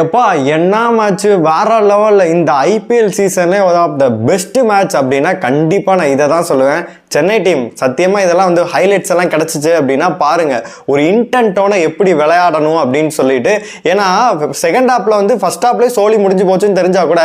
எப்பா என்ன மேட்ச் வேற லெவலில் இந்த IPL சீசனே one of the best match அப்படின்னா கண்டிப்பாக நான் இதை தான் சொல்லுவேன். சென்னை டீம் சத்தியமாக இதெல்லாம் வந்து ஹைலைட்ஸ் எல்லாம் கிடச்சிச்சு அப்படின்னா பாருங்கள் ஒரு இன்டென்ட்டோட எப்படி விளையாடணும் அப்படின்னு சொல்லிட்டு. ஏன்னா செகண்ட் ஹாப்பில் வந்து ஃபர்ஸ்ட் ஹாப்லேயே சோலி முடிஞ்சு போச்சுன்னு தெரிஞ்சால் கூட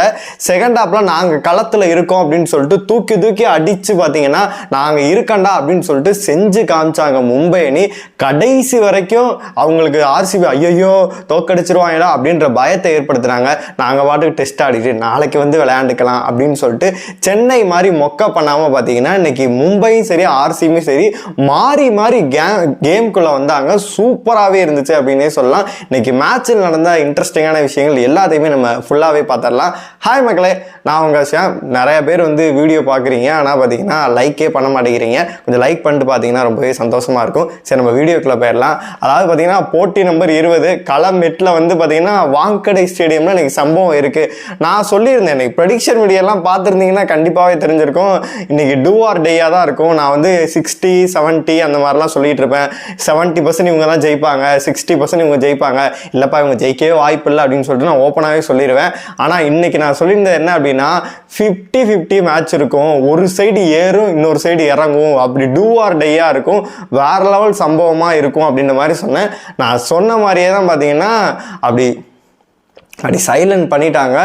செகண்ட் ஹாப்பில் நாங்கள் களத்தில் இருக்கோம் அப்படின்னு சொல்லிட்டு தூக்கி தூக்கி அடித்து பார்த்தீங்கன்னா நாங்கள் இருக்கண்டா அப்படின்னு சொல்லிட்டு செஞ்சு காமிச்சாங்க மும்பை அணி. கடைசி வரைக்கும் அவங்களுக்கு ஆர்சிபி ஐயோ தோக்கடிச்சிருவாங்களா அப்படின்ற பயத்தை ஏற்படுத்துகிறாங்க நாங்கள் பாட்டுக்கு டெஸ்ட் ஆடிட்டு நாளைக்கு வந்து விளையாண்டுக்கலாம் அப்படின்னு சொல்லிட்டு சென்னை மாதிரி மொக்க பண்ணாமல் பார்த்தீங்கன்னா இன்னைக்கு மும்பையும் சரி ஆர்சியும் சரி மாறி மாறி கே கேம்குள்ளே வந்தாங்க. சூப்பராகவே இருந்துச்சு அப்படின்னே சொல்லலாம். இன்றைக்கி மேட்ச்சில் நடந்த இன்ட்ரெஸ்டிங்கான விஷயங்கள் எல்லாத்தையுமே நம்ம ஃபுல்லாகவே பார்த்துடலாம். ஹாய் மக்களே நான் உங்கள் ஷாம் நிறைய பேர் வந்து வீடியோ பார்க்குறீங்க. ஆனால் பார்த்தீங்கன்னா லைக்கே பண்ண மாட்டேங்கிறீங்க. கொஞ்சம் லைக் பண்ணிட்டு பார்த்தீங்கன்னா ரொம்பவே சந்தோஷமாக இருக்கும். சரி நம்ம வீடியோக்குள்ளே போயிடலாம். அதாவது பார்த்தீங்கன்னா போட்டி நம்பர் இருபது. களம் எட்டில் வந்து பார்த்தீங்கன்னா வாங்கடை ஸ்டேடியமில் எனக்கு சம்பவம் இருக்குது நான் சொல்லியிருந்தேன் எனக்கு ப்ரெடிக்ஷன் வீடியோலாம் பார்த்துருந்தீங்கன்னா கண்டிப்பாகவே தெரிஞ்சிருக்கும். இன்னைக்கு டூ ஆர் டேயாக தான் இருக்கும். நான் வந்து சிக்ஸ்டி செவன்ட்டி அந்த மாதிரிலாம் சொல்லிட்டு இருப்பேன். செவன்ட்டி பர்சன்ட் இவங்க தான் ஜெயிப்பாங்க. சிக்ஸ்டி பர்சன்ட் இவங்க ஜெயிப்பாங்க. இல்லைப்பா இவங்க ஜெயிக்கவே வாய்ப்பு இல்லை அப்படின்னு சொல்லிட்டு நான் ஓப்பனாகவே சொல்லிடுவேன் ஆனால் இன்னைக்கு நான் சொல்லியிருந்தது என்ன அப்படின்னா ஃபிஃப்டி ஃபிஃப்டி மேட்ச் இருக்கும். ஒரு சைடு ஏறும் இன்னொரு சைடு இறங்கும். அப்படி டூ ஆர் டேயாக இருக்கும். வேற லெவல் சம்பவமாக இருக்கும் அப்படின்ற மாதிரி சொன்னேன். நான் சொன்ன மாதிரியே தான் பார்த்தீங்கன்னா அப்படி அப்படி சைலண்ட் பண்ணிட்டாங்க.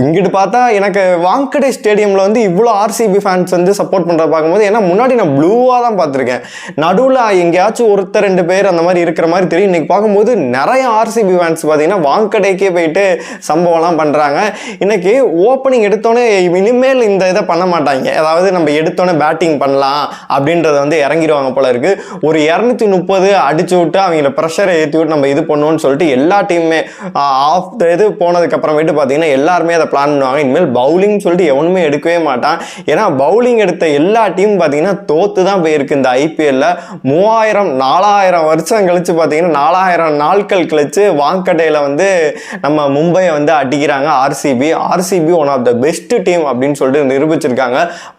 இங்கிட்டு பார்த்தா எனக்கு வாங்கடே ஸ்டேடியமில் வந்து இவ்வளோ ஆர்சிபி ஃபேன்ஸ் வந்து சப்போர்ட் பண்ணுற பார்க்கும்போது ஏன்னா முன்னாடி நான் ப்ளூவாக தான் பார்த்துருக்கேன். நடுவில் எங்கேயாச்சும் ஒருத்தர் ரெண்டு பேர் அந்த மாதிரி இருக்கிற மாதிரி தெரியும். இன்றைக்கி பார்க்கும்போது நிறைய ஆர்சிபி ஃபேன்ஸ் பார்த்தீங்கன்னா வாங்கடேக்கே போயிட்டு சம்பவம்லாம் பண்ணுறாங்க இன்றைக்கி ஓப்பனிங் எடுத்தோன்னே இனிமேல் இந்த இதை பண்ண மாட்டாங்க. அதாவது நம்ம எடுத்தோன்னே பேட்டிங் பண்ணலாம் அப்படின்றத வந்து இறங்கிடுவாங்க போல இருக்குது ஒரு இரநூத்தி முப்பது அடிச்சு விட்டு அவங்கள ப்ரெஷரை ஏற்றி விட்டு நம்ம இது பண்ணுவோம்னு சொல்லிட்டு எல்லா டீமுமே ஆஃப் த இது போனதுக்கப்புறமேட்டு பார்த்தீங்கன்னா எல்லாருமே அதை பிளான் பண்ணுவாங்க. இனிமேல் பவுலிங் சொல்லிட்டு எவனுமே எடுக்கவே மாட்டான். ஏன்னா பவுலிங் எடுத்த எல்லா டீம் பார்த்தீங்கன்னா தோத்து தான் போயிருக்கு இந்த ஐபிஎல்ல மூவாயிரம் நாலாயிரம் வருஷம் கழிச்சு பார்த்தீங்கன்னா நாலாயிரம் நாட்கள் கழிச்சு வாங்கடையில் வந்து நம்ம மும்பையை வந்து அடிக்கிறாங்க RCB RCB one of the best team அப்படின்னு சொல்லிட்டு நிரூபிச்சிருக்காங்க.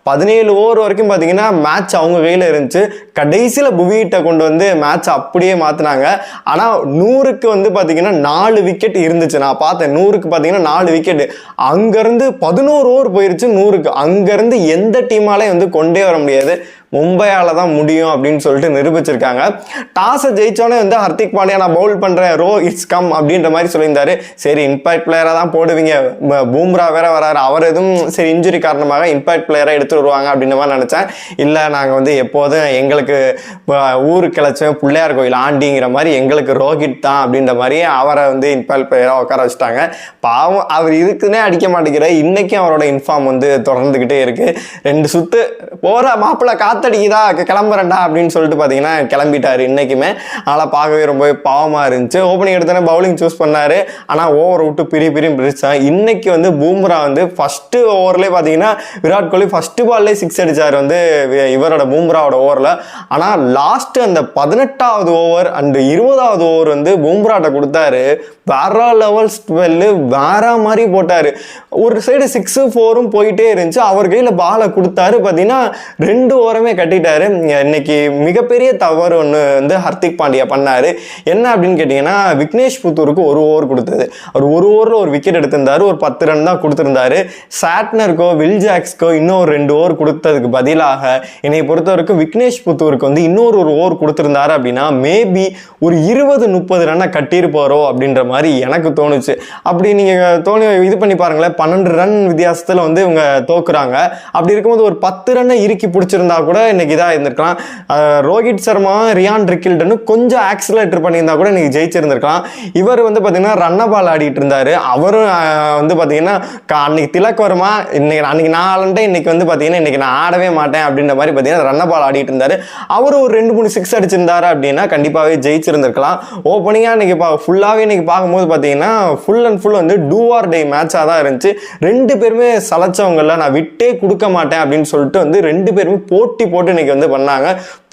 பதினேழு ஓவர் வரைக்கும் பார்த்தீங்கன்னா மேட்ச் அவங்க கையில் இருந்துச்சு. கடைசியில் புவியிட்ட கொண்டு வந்து மேட்ச் அப்படியே மாற்றினாங்க ஆனால் நூறுக்கு வந்து பார்த்தீங்கன்னா நாலு விக்கெட் இருந்துச்சு. நான் பார்த்தேன் நூறுக்கு பார்த்தீங்கன்னா நாலு விக்கெட் அங்கேருந்து பதினோரு ஓவர் போயிருச்சு நூறுக்கு. அங்கேருந்து எந்த டீமாலையும் வந்து கொண்டே வர முடியாது. மும்பையால் தான் முடியும் அப்படின்னு சொல்லிட்டு நிரூபிச்சிருக்காங்க. டாஸை ஜெயிச்சோடனே வந்து ஹர்திக் பாண்டியா நான் பவுல் பண்ணுறேன் ரோ இட்ஸ் கம் அப்படின்ற மாதிரி சொல்லியிருந்தாரு. சரி இம்பாக்ட் பிளேயராக தான் போடுவீங்க. பூம்ரா வேற வராரு. அவர் எதுவும் சரி இன்ஜுரி காரணமாக இம்பாக்ட் பிளேயராக எடுத்துகிட்டு வருவாங்க அப்படின்ற மாதிரி நினச்சேன். இல்லை நாங்கள் வந்து எப்போதும் எங்களுக்கு ஊர் ஊரு பிள்ளையார் கோயில் ஆண்டிங்கிற மாதிரி எங்களுக்கு ரோஹித் தான் அப்படின்ற மாதிரி அவரை வந்து இம்பாக்ட் பிளேயராக உட்கார வச்சுட்டாங்க. பாவம் அவர் இதுக்குன்னே அடிக்க மாட்டேங்கிற இன்னைக்கும் அவரோட இன்ஃபார்ம் வந்து தொடர்ந்துக்கிட்டே இருக்கு. ரெண்டு சுத்து போற மாப்பிள்ளை காத்தடிக்குதா? கிளம்புறேன்டா அப்படின்னு சொல்லிட்டு பார்த்தீங்கன்னா கிளம்பிட்டாரு இன்றைக்குமே அதனால் பார்க்கவே ரொம்ப பாவமாக இருந்துச்சு. ஓப்பனிங் எடுத்தோன்னே பவுலிங் சூஸ் பண்ணார். ஆனால் ஓவர் விட்டு பிரி பிரியும் பிரிச்சான் இன்றைக்கி வந்து பூம்ரா வந்து ஃபஸ்ட்டு ஓவர்லேயே பார்த்தீங்கன்னா விராட் கோலி ஃபஸ்ட்டு பால்லே சிக்ஸ் அடிச்சார் வந்து இவரோட பூம்ராவோட ஓவரில் ஆனால் லாஸ்ட்டு அந்த பதினெட்டாவது ஓவர் அண்டு இருபதாவது ஓவர் வந்து பூம்ராட்ட கொடுத்தாரு. வேற லெவல் ஸ்பெல்லு வேற மாதிரி போட்டார். ஒரு சைடு சிக்ஸு ஃபோரும் போயிட்டே இருந்துச்சு. அவர் கையில் பாலை கொடுத்தாரு. பார்த்தீங்கன்னா ரெண்டு ஓரமே கட்டிட்டாரு. இன்னைக்கு மிகப்பெரிய தவறு ஒன்று வந்து ஹர்திக் பாண்டியா பண்ணாரு. என்ன அப்படின்னு கேட்டிங்கன்னா விக்னேஷ் புத்தூருக்கு ஒரு ஓவர் கொடுத்தது. அவர் ஒரு ஓவரில் ஒரு விக்கெட் எடுத்திருந்தாரு. ஒரு பத்து ரன் தான் கொடுத்துருந்தாரு. சாட்னருக்கோ வில் ஜாக்ஸ்க்கோ இன்னும் ஒரு ரெண்டு ஓவர் கொடுத்ததுக்கு பதிலாக என்னை பொறுத்த வரைக்கும் விக்னேஷ் புத்தூருக்கு வந்து இன்னொரு ஒரு ஓவர் கொடுத்துருந்தாரு அப்படின்னா மேபி ஒரு இருபது முப்பது ரன்னை கட்டியிருப்பாரோ அப்படின்ற மாதிரி எனக்கு தோணுச்சு. அப்படி நீங்கள் தோணி இது பண்ணி பாருங்களேன். பன்னெண்டு ரன் வித்தியாசத்தில் வந்து இவங்க தோக்குறாங்க. அப்படி இருக்கும்போது ஒரு பத்து ரன்னை இறுக்கி பிடிச்சிருந்தா கூட இன்னைக்கு இதாக இருந்திருக்கலாம். ரோஹித் சர்மா ரியான் ரிக்கில்டனு கொஞ்சம் ஆக்சிலேட்டர் பண்ணியிருந்தா கூட இன்னைக்கு ஜெயிச்சிருந்திருக்கலாம். இவர் வந்து பார்த்தீங்கன்னா ரன்னபால் ஆடிட்டு இருந்தார். அவரும் வந்து பார்த்தீங்கன்னா கா- அன்னைக்கு திலக் வருமா இன்னைக்கு அன்னைக்கு நான் ஆளுன்ட்டு இன்னைக்கு வந்து பார்த்தீங்கன்னா இன்னைக்கு நான் ஆடவே மாட்டேன் அப்படின்ற மாதிரி பார்த்தீங்கன்னா ரன்னபால் ஆடிட்டு இருந்தார். அவரும் ஒரு ரெண்டு மூணு சிக்ஸ் அடிச்சிருந்தாரு அப்படின்னா கண்டிப்பாகவே ஜெயிச்சிருந்திருக்கலாம். ஓப்பனிங்காக இன்னைக்கு பா ஃபுல்லாகவே இன்னைக்கு பார்க்கும்போது பார்த்தீங்கன்னா ஃபுல் அண்ட் ஃபுல் வந்து டூ ஆர் டே மேட்சாக தான் இருந்துச்சு. ரெண்டு பேருமே சலைச்சவங்கல்ல நான் விட்டே கொடுக்க மாட்டேன் அப்படின்னு சொல்லிட்டு வந்து ரெண்டு பேருமே போட்டி போட்டு இன்னைக்கு வந்து பண்ணாங்க.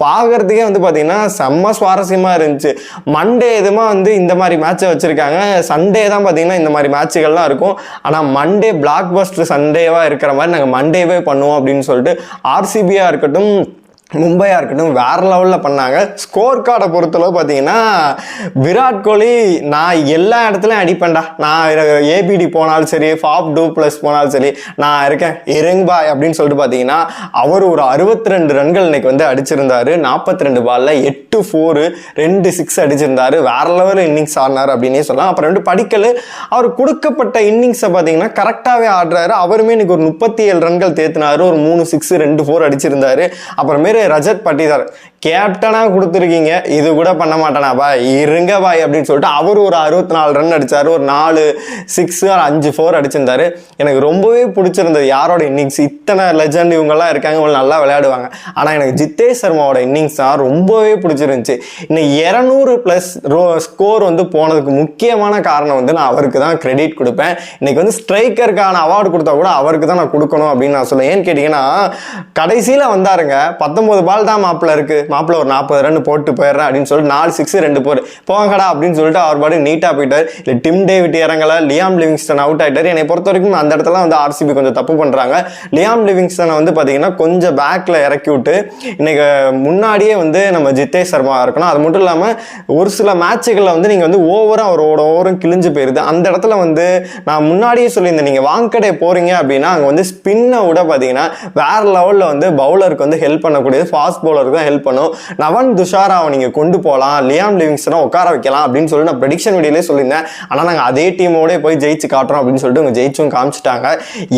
பார்க்கறதுக்கே வந்து பார்த்தீங்கன்னா செம்ம சுவாரஸ்யமாக இருந்துச்சு. மண்டே இதுமா வந்து இந்த மாதிரி மேட்சை வச்சுருக்காங்க. சண்டே தான் பார்த்தீங்கன்னா இந்த மாதிரி மேட்சுகள்லாம் இருக்கும். ஆனால் மண்டே பிளாக் பஸ்டர் சண்டேவாக இருக்கிற மாதிரி நாங்கள் மண்டேவே பண்ணுவோம் அப்படின்னு சொல்லிட்டு ஆர்சிபியாக இருக்கட்டும் மும்பையாக இருக்கட்டும் வேறு லெவலில் பண்ணாங்க. ஸ்கோர் கார்டை பொறுத்தளவு பார்த்தீங்கன்னா விராட் கோலி நான் எல்லா இடத்துலையும் அடிப்பேன்டா நான் ஏபிடி போனாலும் சரி ஃபாப் டூ ப்ளஸ் போனாலும் சரி நான் இருக்கேன். இருங்க பாய் அப்படின்னு சொல்லிட்டு பார்த்தீங்கன்னா அவர் ஒரு அறுபத்தி ரெண்டு ரன்கள் இன்னைக்கு வந்து அடிச்சிருந்தாரு. நாற்பத்தி ரெண்டு பாலில் எட்டு ஃபோரு ரெண்டு சிக்ஸ் அடிச்சிருந்தார். வேறு லெவலில் இன்னிங்ஸ் ஆடினார் அப்படின்னே சொல்லலாம். அப்புறம் வந்து படிக்கல் அவர் கொடுக்கப்பட்ட இன்னிங்ஸை பார்த்தீங்கன்னா கரெக்டாகவே ஆடுறாரு. அவருமே இன்னைக்கு ஒரு முப்பத்தி ஏழு ரன்கள் தேத்தினாரு. ஒரு மூணு சிக்ஸ் ரெண்டு ஃபோர் அடிச்சிருந்தாரு. அப்புறமே रजत पाटीदार। கேப்டனாக கொடுத்துருக்கீங்க. இது கூட பண்ண மாட்டானா? பாய் இருங்க பாய் அப்படின்னு சொல்லிட்டு அவர் ஒரு அறுபத்தி நாலு ரன் அடித்தார் ஒரு நாலு சிக்ஸ் அஞ்சு ஃபோர் அடிச்சிருந்தாரு. எனக்கு ரொம்பவே பிடிச்சிருந்தது யாரோட இன்னிங்ஸ் இத்தனை லெஜண்ட் இவங்கெல்லாம் இருக்காங்க இவங்க நல்லா விளையாடுவாங்க. ஆனால் எனக்கு ஜித்தேஷ் சர்மாவோட இன்னிங்ஸ் தான் ரொம்பவே பிடிச்சிருந்துச்சு. இன்னைக்கு இரநூறு ப்ளஸ் ரோ ஸ்கோர் வந்து போனதுக்கு முக்கியமான காரணம் வந்து நான் அவருக்கு தான் கிரெடிட் கொடுப்பேன். இன்னைக்கு வந்து ஸ்ட்ரைக்கருக்கான அவார்டு கொடுத்தா கூட அவருக்கு தான் நான் கொடுக்கணும் அப்படின்னு நான் சொல்லுவேன். ஏன்னு கேட்டிங்கன்னா கடைசியில் வந்தாருங்க. பத்தொம்போது பால் தான் மாப்பிள்ள இருக்குது மாப்பிள்ள ஒரு நாற்பது ரன் போட்டு போயிடுறேன் அப்படின்னு சொல்லிட்டு நாலு சிக்ஸ் ரெண்டு போர் போங்கடா அப்படின்னு சொல்லிட்டு அவர் பாடு நீட்டாக போயிட்டார். இல்லை டிம் டேவிட் இறங்கல. லியாம் லிவிங்ஸ்டன் அவுட் ஆகிட்டார் என்னை பொறுத்த வரைக்கும் அந்த இடத்துல வந்து ஆர்சிபி கொஞ்சம் தப்பு பண்ணுறாங்க லியாம் லிவிங்ஸ்டனை வந்து பார்த்தீங்கன்னா கொஞ்சம் பேக்கில் இறக்கி விட்டு இன்னைக்கு முன்னாடியே வந்து நம்ம ஜித்தே சர்மா இருக்கணும். அது மட்டும் இல்லாமல் ஒரு சில மேட்சுகளில் வந்து நீங்கள் வந்து ஓவராக அவரோட ஓவரும் கிழிஞ்சு போயிருது. அந்த இடத்துல வந்து நான் முன்னாடியே சொல்லியிருந்தேன். நீங்கள் வாங்கடை போகிறீங்க அப்படின்னா அங்கே வந்து ஸ்பின்னை விட பார்த்தீங்கன்னா வேற லெவலில் வந்து பவுலருக்கு வந்து ஹெல்ப் பண்ணக்கூடியது ஃபாஸ்ட் பவுலருக்கும் ஹெல்ப் பண்ணும் நவன் துஷாராவை நீங்கள் கொண்டு போகலாம் லியாம் லிவிங்ஸ்டனை உட்கார வைக்கலாம் அப்படின்னு சொல்லி நான் ப்ரெடிக்ஷன் வீடியோலே சொல்லியிருந்தேன். ஆனால் நாங்கள் அதே டீமோட போய் ஜெயிச்சு காட்டுறோம் அப்படின்னு சொல்லிட்டு இவங்க ஜெயிச்சும் காமிச்சிட்டாங்க.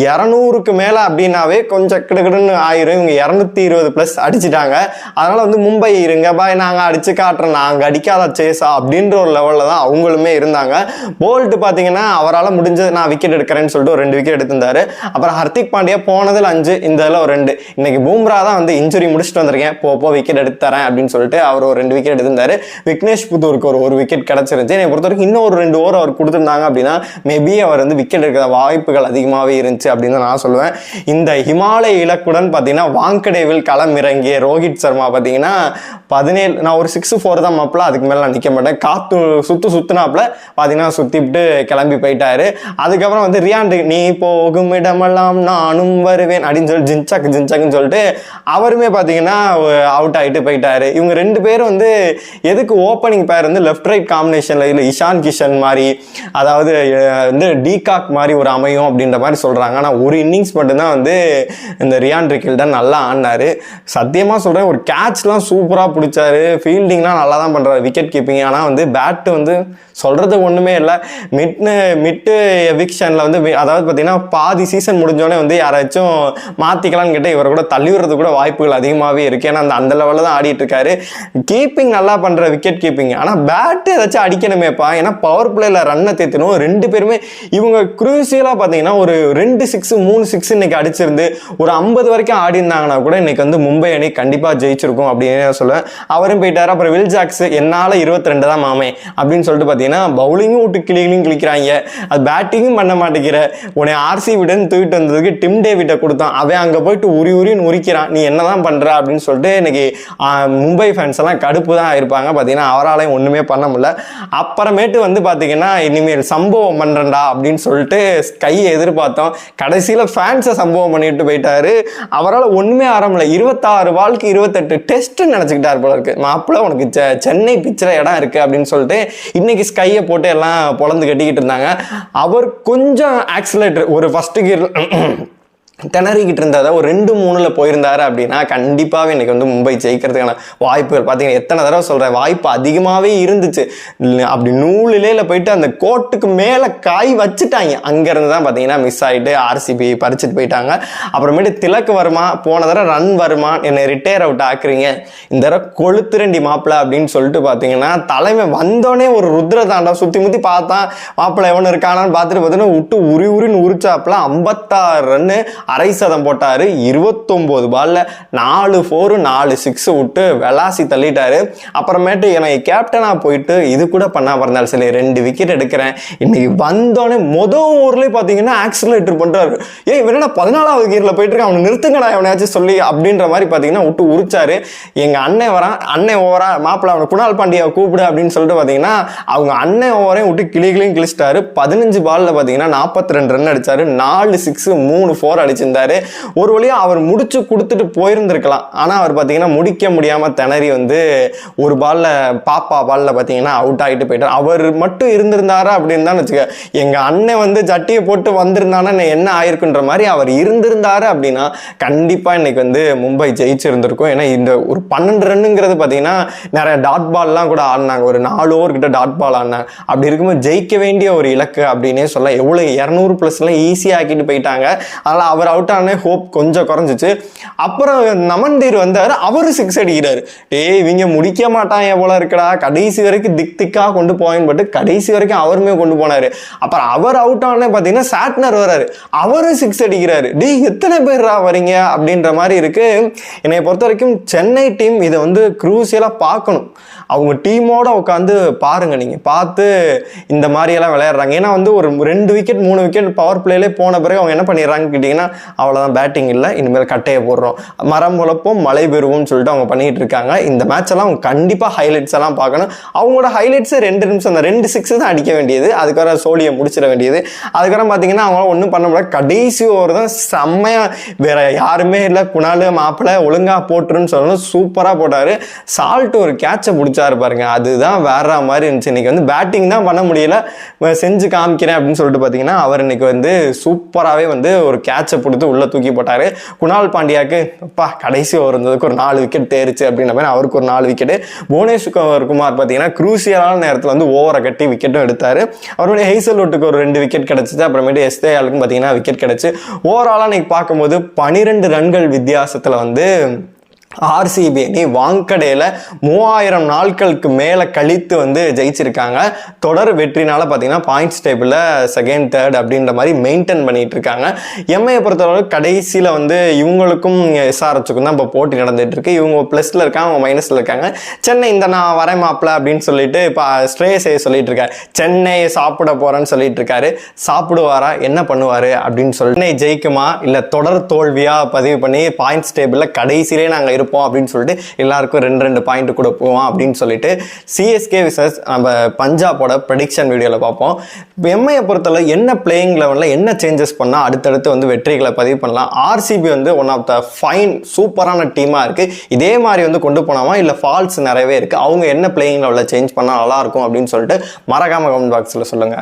இரநூறுக்கு மேலே அப்படின்னாவே கொஞ்சம் கிடுகிடுன்னு ஆயிரும். இவங்க இரநூத்தி இருபது ப்ளஸ் அடிச்சிட்டாங்க. அதனால் வந்து மும்பை இருங்க பாய் நாங்கள் அடிச்சு காட்டுறோம். நாங்கள் அடிக்காத சேஸா அப்படின்ற ஒரு லெவலில் தான் அவங்களுமே இருந்தாங்க. போல்ட்டு பார்த்தீங்கன்னா அவரால் முடிஞ்சது நான் விக்கெட் எடுக்கிறேன்னு சொல்லிட்டு ஒரு ரெண்டு விக்கெட் எடுத்திருந்தாரு. அப்புறம் ஹர்திக் பாண்டியா போனதில் அஞ்சு இந்த இதில் ஒரு ரெண்டு. இன்னைக்கு பூம்ரா தான் வந்து இன்ஜுரி முடிச்சுட்டு வந்திருக்கேன். போ போ விக்கெட் எடுத்து தரேன் அப்படின்னு சொல்லிட்டு அவர் ஒரு ரெண்டு விக்கெட் எடுத்திருந்தாரு. விக்னேஷ் புதூருக்கு ஒரு ஒரு விக்கெட் கிடச்சிருந்துச்சு. என்னை பொறுத்த வரைக்கும் இன்னும் ஒரு ரெண்டு ஓவர் அவர் கொடுத்துருந்தாங்க அப்படின்னா மேபி அவர் வந்து விக்கெட் எடுக்கிற வாய்ப்புகள் அதிகமாகவே இருந்துச்சு அப்படின்னு தான் நான் சொல்லுவேன். இந்த ஹிமாலய இலக்குடன் பார்த்தீங்கன்னா வாங்கடேவில் களம் இறங்கிய ரோஹித் சர்மா பார்த்தீங்கன்னா பதினேழு நான் ஒரு சிக்ஸ் ஃபோர் தான் மாப்பிள அதுக்கு மேலே நான் நிற்க மாட்டேன். காத்து சுத்து சுத்துனாப்புல பார்த்தீங்கன்னா சுத்திவிட்டு கிளம்பி போயிட்டாரு. அதுக்கப்புறம் வந்து ரியாண்டு நீ போகும் இடமெல்லாம் நானும் வருவேன் அப்படின்னு சொல்லி ஜின்சாக் ஜின்சாக்னு சொல்லிட்டு அவருமே பார்த்தீங்கன்னா அவுட் ஆகிட்டு போயிட்டாரு. இவங்க ரெண்டு பேரும் வந்து எதுக்கு ஓப்பனிங் பேர் வந்து லெஃப்ட் ரைட் காம்பினேஷனில் இல்லை இஷான் கிஷன் மாதிரி அதாவது வந்து டீகாக் மாதிரி ஒரு அமையும் அப்படின்ற மாதிரி சொல்கிறாங்க ஆனால் ஒரு இன்னிங்ஸ் மட்டும்தான் வந்து இந்த ரியான் ரிக்கில்டன் நல்லா ஆடினாரு. சத்தியமாக சொல்கிறேன் ஒரு கேட்ச்லாம் சூப்பராக பிடிச்சாரு. ஃபீல்டிங்லாம் நல்லா தான் பண்ணுறாரு விக்கெட் கீப்பிங் ஆனால் வந்து பேட்டு வந்து சொல்கிறது ஒன்றுமே இல்லை. மிட்னு மிட்டு எவிக்ஷனில் வந்து அதாவது பார்த்தீங்கன்னா பாதி சீசன் முடிஞ்சோடனே வந்து யாராச்சும் மாற்றிக்கலாம்னு கேட்டால் இவரை கூட தள்ளி விடுறது கூட வாய்ப்புகள் அதிகமாகவே இருக்குது ஏன்னா அந்த அந்த லெவலில் தான் ஆடிட்டு இருக்காரு கீப்பிங் நல்லா பண்ணுற விக்கெட் கீப்பிங் ஆனால் பேட் ஏதாச்சும் அடிக்கணுமேப்பா. ஏன்னா பவர் பிளேயில் ரன்னை தேத்தணும் ரெண்டு பேருமே இவங்க குரூசியலாக பார்த்தீங்கன்னா ஒரு ரெண்டு சிக்ஸ் மூணு சிக்ஸ் இன்னைக்கு அடிச்சிருந்து ஒரு ஐம்பது வரைக்கும் ஆடி இருந்தாங்கன்னா கூட இன்னைக்கு வந்து மும்பை அணி கண்டிப்பாக ஜெயிச்சிருக்கும் அப்படின்னு சொல்லுவேன். அவரும் போயிட்டாரு. அப்புறம் வில் ஜாக்ஸ் என்னால் இருபத்தி ரெண்டு தான் மாமே அப்படின்னு சொல்லிட்டு பார்த்தீங்கன்னா பவுலிங்கும் விட்டு கிளிகளையும் கிளிக்கிறாங்க அது பேட்டிங்கும் பண்ண மாட்டேங்கிற. உன்னை ஆர்சி விடன் தூக்கிட்டு வந்ததுக்கு டிம் டேவிட்டை கொடுத்தான். அவன் அங்கே போயிட்டு உரி உரின்னு உரிக்கிறான். நீ என்னதான் பண்ற? அப்படின்னு சொல்லிட்டு இன்னைக்கு மும்பை ஃபேன்ஸ் எல்லாம் கடுப்பு தான் இருப்பாங்க பார்த்தீங்கன்னா அவராலையும் ஒன்றுமே பண்ண முடியல. அப்புறமேட்டு வந்து பார்த்தீங்கன்னா இனிமேல் சம்பவம் பண்ணுறேன்டா அப்படின்னு சொல்லிட்டு கையை எதிர்பார்த்தோம். கடைசியில் ஃபேன்ஸை சம்பவம் பண்ணிட்டு போயிட்டாரு. அவரால் ஒன்றுமே ஆரம்பில்ல இருபத்தாறு வாழ்க்கை இருபத்தெட்டு டெஸ்ட்டுன்னு நினச்சிக்கிட்டார் போல இருக்கு. மாப்பிள்ள உனக்கு செ- சென்னை பிச்சில் இடம் இருக்குது அப்படின்னு சொல்லிட்டு இன்றைக்கி ஸ்கையை போட்டு எல்லாம் பொழந்து கட்டிக்கிட்டு இருந்தாங்க. அவர் கொஞ்சம் ஆக்சிலேட்டர் ஒரு ஃபஸ்ட்டு கியர் திணறிக்கிட்டு இருந்ததை ஒரு ரெண்டு மூணில் போயிருந்தாரு அப்படின்னா கண்டிப்பாகவே இன்றைக்கி வந்து மும்பை ஜெயிக்கிறதுக்கான வாய்ப்புகள் பார்த்தீங்கன்னா எத்தனை தடவை சொல்கிறேன் வாய்ப்பு அதிகமாகவே இருந்துச்சு. அப்படி நூலிலேயில் போயிட்டு அந்த கோட்டுக்கு மேலே காய் வச்சுட்டாங்க. அங்கேருந்து தான் பார்த்தீங்கன்னா மிஸ் ஆகிட்டு ஆர்சிபி பறிச்சுட்டு போயிட்டாங்க. அப்புறமேட்டு திலக்கு வருமா போன தடவை ரன் வருமா என்னை ரிட்டையர் அவுட் ஆக்குறீங்க. இந்த தடவை கொளுத்துரண்டி மாப்பிள்ள அப்படின்னு சொல்லிட்டு பார்த்தீங்கன்னா தலைமை வந்தோடனே ஒரு ருத்ர தாண்டா சுற்றி முற்றி பார்த்தா மாப்பிள்ளை எவனு இருக்கானான்னு பார்த்துட்டு பார்த்தீங்கன்னா விட்டு உரி உரின்னு உரிச்சாப்புல ஐம்பத்தாறு ரன்னு அரை சதம் போட்டாரு இருபத்தொம்போது பால்ல நாலு ஃபோரு நாலு சிக்ஸ் விட்டு வெலாசி தள்ளிட்டாரு. அப்புறமேட்டு எனக்கு கேப்டனாக போயிட்டு இது கூட பண்ணா இருந்தாலும் சரி ரெண்டு விக்கெட் எடுக்கிறேன். இன்னைக்கு வந்தோடனே மொதல் ஊர்லேயே பார்த்தீங்கன்னா ஆக்சிலேட்டர் பண்ணுறாரு ஏய் இவன் பதினாலாவது கீரில் போயிட்டு அவனை நிறுத்துங்கடா எவனையாச்சும் சொல்லி அப்படின்ற மாதிரி பார்த்தீங்கன்னா விட்டு உரிச்சாரு. எங்கள் அண்ணன் வரான் அண்ணன் ஓவரா மாப்பிள்ள அவனை குணால் பாண்டியாவை கூப்பிடு அப்படின்னு சொல்லிட்டு பார்த்தீங்கன்னா அவங்க அண்ணன் ஓவரையும் விட்டு கிளி கிளியும் கிழிச்சிட்டாரு. பதினஞ்சு பால்ல பார்த்தீங்கன்னா நாற்பத்தி ரெண்டு ரன் அடிச்சாரு. நாலு சிக்ஸ் மூணு ஃபோர் அடி படிச்சிருந்தாரு. ஒரு வழியா அவர் முடிச்சு கொடுத்துட்டு போயிருந்திருக்கலாம். ஆனா அவர் பார்த்தீங்கன்னா முடிக்க முடியாம திணறி வந்து ஒரு பால்ல பாப்பா பால்ல பார்த்தீங்கன்னா அவுட் ஆகிட்டு போயிட்டார். அவர் மட்டும் இருந்திருந்தாரா அப்படின்னு தான் வச்சுக்க எங்க அண்ணன் வந்து சட்டியை போட்டு வந்திருந்தானா என்ன ஆயிருக்குன்ற மாதிரி அவர் இருந்திருந்தாரு அப்படின்னா கண்டிப்பா இன்னைக்கு வந்து மும்பை ஜெயிச்சிருந்திருக்கும். ஏன்னா இந்த ஒரு பன்னெண்டு ரன்னுங்கிறது பார்த்தீங்கன்னா நிறைய டாட் பால்லாம் கூட ஆடினாங்க. ஒரு நாலு ஓவர் கிட்ட டாட் பால் ஆடினாங்க. அப்படி இருக்கும்போது ஜெயிக்க வேண்டிய ஒரு இலக்கு அப்படின்னே சொல்ல எவ்வளோ இரநூறு ப்ளஸ்லாம் ஈஸியாக ஆக்கிட்டு போயிட்டாங்க. அதனால் அவர் அவுட் ஆன ஹோப் கொஞ்சம் குறைஞ்சிச்சு. அப்புறம் நமன்தீர் வந்தார் அவர் சிக்ஸ் அடிக்கிறார். டேய் இவங்க முடிக்க மாட்டான் போல இருக்கடா. கடைசி வரைக்கும் திக் திக்காக கொண்டு போவேன்னு பட்டு கடைசி வரைக்கும் அவருமே கொண்டு போனாரு. அப்புறம் அவர் அவுட் ஆனே பார்த்தீங்கன்னா சாட்னர் வராரு. அவரும் சிக்ஸ் அடிக்கிறாரு. டேய் எத்தனை பேர்ரா வரீங்க? அப்படின்ற மாதிரி இருக்குது என்னை பொறுத்த வரைக்கும் சென்னை டீம் இதை வந்து குரூசியலாக பார்க்கணும். அவங்க டீமோட உட்காந்து பாருங்க நீங்க. பார்த்து இந்த மாதிரியெல்லாம் விளையாடுறாங்க. ஏன்னா வந்து ஒரு ரெண்டு விக்கெட் மூணு விக்கெட் பவர் பிளேலே போன பிறகு அவங்க என்ன பண்ணிடுறாங்கன்னு கேட்டிங்கன்னா அவ்வளோதான் பேட்டிங் இல்லை இனிமேல் கட்டையை போடுறோம். மரம் முளப்போம் மழை பெறுவோம்னு சொல்லிட்டு அவங்க பண்ணிட்டு இருக்காங்க. இந்த மேட்ச் எல்லாம் அவங்க கண்டிப்பாக ஹைலைட்ஸ் எல்லாம் பார்க்கணும். அவங்களோட ஹைலைட்ஸே ரெண்டு நிமிஷம் அந்த ரெண்டு சிக்ஸ் தான் அடிக்க வேண்டியது. அதுக்கப்புறம் சோழியை முடிச்சிட வேண்டியது. அதுக்கப்புறம் பார்த்தீங்கன்னா அவங்களால ஒன்றும் பண்ண முடியாது கடைசி ஓவர் தான் செம்மையாக வேற யாருமே இல்லை குணாலு மாப்பிள்ளை ஒழுங்காக போட்டுருன்னு சொல்லணும். சூப்பராக போட்டார். சால்ட் ஒரு கேட்சை ஸ்டார் பாருங்க. அதுதான் வேற மாதிரி இருந்துச்சு. இன்னைக்கு வந்து பேட்டிங் தான் பண்ண முடியல. செஞ்சு காமிக்கிறேன் அப்படின்னு சொல்லிட்டு பார்த்தீங்கன்னா அவர் இன்னைக்கு வந்து சூப்பராகவே வந்து ஒரு கேட்சை கொடுத்து உள்ளே தூக்கி போட்டார். குணால் பாண்டியாக்கு அப்பா கடைசி ஓவர் இருந்ததுக்கு ஒரு நாலு விக்கெட் தேரிச்சு அப்படின்ற மாதிரி அவருக்கு ஒரு நாலு விக்கெட் புவனேஸ்வர் குமார் பார்த்தீங்கன்னா குரூசியலான நேரத்தில் வந்து ஓவரை கட்டி விக்கெட்டும் எடுத்தார். அவருடைய ஹெய்சல்வுட்டுக்கு ஒரு ரெண்டு விக்கெட் கிடச்சிது அப்புறமேட்டு எஸ்தேயாலுக்கும் பார்த்தீங்கன்னா விக்கெட் கிடச்சி. ஓவராலாக இன்னைக்கு பார்க்கும்போது பனிரெண்டு ரன்கள் வித்தியாசத்தில் வந்து ஆர்சிபி அணி வாங்கடையில் மூவாயிரம் நாட்களுக்கு மேலே கழித்து வந்து ஜெயிச்சிருக்காங்க. தொடர் வெற்றினால பார்த்தீங்கன்னா பாயிண்ட்ஸ் டேபிளில் செகண்ட் தேர்ட் அப்படின்ற மாதிரி மெயின்டைன் பண்ணிகிட்டு இருக்காங்க. எம்ஐயை பொறுத்தளவு கடைசியில் வந்து இவங்களுக்கும் எஸ்ஆர்எச்சுக்கும் தான் இப்போ போட்டி நடந்துட்டு இருக்கு. இவங்க ப்ளஸில் இருக்காங்க அவங்க மைனஸில் இருக்காங்க. சென்னை இந்த நான் வரேன் மாப்பிள்ள அப்படின்னு சொல்லிட்டு இப்போ ஸ்ட்ரேஸை சொல்லிட்டு இருக்காரு. சென்னை சாப்பிட போகிறேன்னு சொல்லிட்டு இருக்காரு. சாப்பிடுவாரா? என்ன பண்ணுவார்? அப்படின்னு சொல்லி சென்னை ஜெயிக்குமா? இல்லை தொடர் தோல்வியாக பதிவு பண்ணி பாயிண்ட்ஸ் டேபிளில் கடைசியிலே நாங்கள் இருப்போம் அப்படின்னு சொல்லிட்டு எல்லாருக்கும் ரெண்டு ரெண்டு பாயிண்ட் கொடுப்போம் அப்படின்னு சொல்லிட்டு சிஎஸ்கே விசஸ் நம்ம பஞ்சாபோட ப்ரெடிக்ஷன் வீடியோவில் பார்ப்போம். எம்ஐயை பொறுத்தவரை என்ன பிளேயிங் லெவலில் என்ன சேஞ்சஸ் பண்ணால் அடுத்தடுத்து வந்து வெற்றிகளை பதிவு பண்ணலாம். ஆர்சிபி வந்து ஒன் ஆஃப் த ஃபைன் சூப்பரான டீமாக இருக்குது இதே மாதிரி வந்து கொண்டு போனாமா? இல்லை ஃபால்ஸ் நிறையவே இருக்குது அவங்க என்ன பிளேயிங் லெவலில் சேஞ்ச் பண்ணால் நல்லாயிருக்கும் அப்படின்னு சொல்லிட்டு மறக்காமல் கமெண்ட் பாக்ஸில் சொல்லுங்கள்